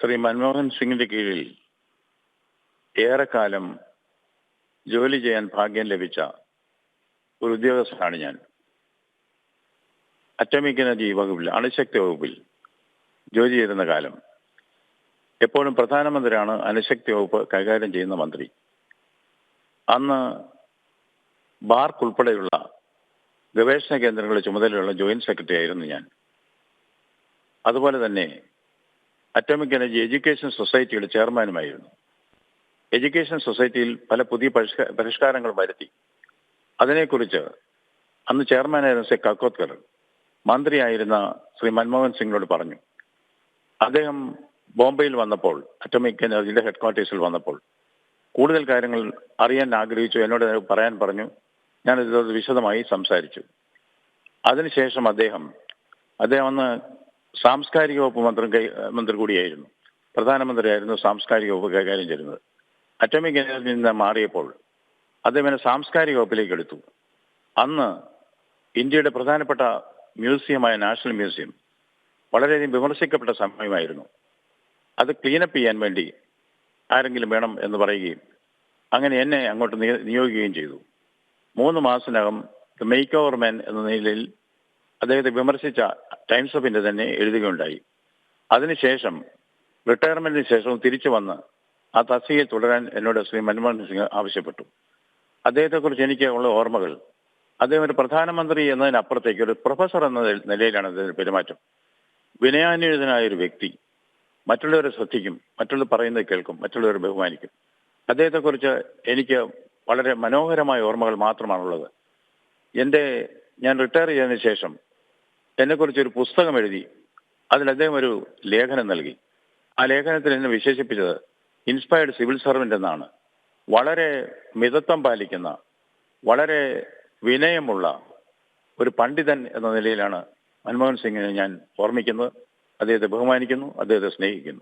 ശ്രീ മൻമോഹൻ സിംഗിന്റെ കീഴിൽ ഏറെക്കാലം ജോലി ചെയ്യാൻ ഭാഗ്യം ലഭിച്ച ഒരു ഉദ്യോഗസ്ഥനാണ് ഞാൻ. അറ്റോമിക് എനർജി വകുപ്പിൽ അണുശക്തി വകുപ്പിൽ ജോലി ചെയ്തിരുന്ന കാലം എപ്പോഴും പ്രധാനമന്ത്രിയാണ് അണുശക്തി വകുപ്പ് കൈകാര്യം ചെയ്യുന്ന മന്ത്രി. അന്ന് ബാർക്ക് ഉൾപ്പെടെയുള്ള ഗവേഷണ കേന്ദ്രങ്ങളുടെ ചുമതലയുള്ള ജോയിന്റ് സെക്രട്ടറി ആയിരുന്നു ഞാൻ. അതുപോലെ തന്നെ അറ്റോമിക് എനർജി എഡ്യൂക്കേഷൻ സൊസൈറ്റിയുടെ ചെയർമാനുമായിരുന്നു. എഡ്യൂക്കേഷൻ സൊസൈറ്റിയിൽ പല പുതിയ പരിഷ്കാരങ്ങൾ വരുത്തി. അതിനെക്കുറിച്ച് അന്ന് ചെയർമാനായിരുന്ന ശ്രീ കക്കോത്കർ മന്ത്രിയായിരുന്ന ശ്രീ മൻമോഹൻ സിംഗിനോട് പറഞ്ഞു. അദ്ദേഹം ബോംബെയിൽ വന്നപ്പോൾ അറ്റോമിക് എനർജിയുടെ ഹെഡ്ക്വാർട്ടേഴ്സിൽ വന്നപ്പോൾ കൂടുതൽ കാര്യങ്ങൾ അറിയാൻ ആഗ്രഹിച്ചു. എന്നോട് പറയാൻ പറഞ്ഞു. ഞാൻ ഇത് വിശദമായി സംസാരിച്ചു. അതിനുശേഷം അദ്ദേഹം അദ്ദേഹം അന്ന് സാംസ്കാരിക വകുപ്പ് മന്ത്രി മന്ത്രി കൂടിയായിരുന്നു. പ്രധാനമന്ത്രിയായിരുന്നു സാംസ്കാരിക വകുപ്പ് കൈകാര്യം ചെയ്യുന്നത് അറ്റോമിക് എനർജിയിൽ നിന്ന് മാറിയപ്പോൾ അദ്ദേഹം സാംസ്കാരിക വകുപ്പിലേക്ക് എടുത്തു. അന്ന് ഇന്ത്യയുടെ പ്രധാനപ്പെട്ട മ്യൂസിയമായ നാഷണൽ മ്യൂസിയം വളരെയധികം വിമർശിക്കപ്പെട്ട സമയമായിരുന്നു. അത് ക്ലീനപ്പ് ചെയ്യാൻ വേണ്ടി ആരെങ്കിലും വേണം എന്ന് പറയുകയും അങ്ങനെ എന്നെ അങ്ങോട്ട് നിയോഗിക്കുകയും ചെയ്തു. മൂന്ന് മാസത്തിനകം ദ മേക്ക് ഓവർ മാൻ എന്ന നിലയിൽ അദ്ദേഹത്തെ വിമർശിച്ച ടൈംസ് ഓഫ് ഇന്ത്യ തന്നെ എഴുതുകയുണ്ടായി. അതിനുശേഷം റിട്ടയർമെന്റിന് ശേഷവും തിരിച്ചു വന്ന് ആ തസ്തികയിൽ തുടരാൻ എന്നോട് ശ്രീ മൻമോഹൻ സിംഗ് ആവശ്യപ്പെട്ടു. അദ്ദേഹത്തെക്കുറിച്ച് എനിക്ക് ഉള്ള ഓർമ്മകൾ അദ്ദേഹം ഒരു പ്രധാനമന്ത്രി എന്നതിനപ്പുറത്തേക്ക് ഒരു പ്രൊഫസർ എന്ന നിലയിലാണ് അദ്ദേഹത്തിന്റെ പെരുമാറ്റം. വിനയാന്വിതനായ ഒരു വ്യക്തി മറ്റുള്ളവരെ ശ്രദ്ധിക്കും മറ്റുള്ളവർ പറയുന്നത് കേൾക്കും മറ്റുള്ളവരെ ബഹുമാനിക്കും. അദ്ദേഹത്തെക്കുറിച്ച് എനിക്ക് വളരെ മനോഹരമായ ഓർമ്മകൾ മാത്രമാണുള്ളത്. എന്റെ ഞാൻ റിട്ടയർ ചെയ്തതിന് ശേഷം എന്നെക്കുറിച്ച് ഒരു പുസ്തകം എഴുതി അതിൽ അദ്ദേഹം ഒരു ലേഖനം നൽകി. ആ ലേഖനത്തിൽ എന്നെ വിശേഷിപ്പിച്ചത് ഇൻസ്പയർഡ് സിവിൽ സർവന്റ് എന്നാണ്. വളരെ മിതത്വം പാലിക്കുന്ന വളരെ വിനയമുള്ള ഒരു പണ്ഡിതൻ എന്ന നിലയിലാണ് മൻമോഹൻ സിംഗിനെ ഞാൻ ഓർമ്മിക്കുന്നത്. അദ്ദേഹത്തെ ബഹുമാനിക്കുന്നു അദ്ദേഹത്തെ സ്നേഹിക്കുന്നു.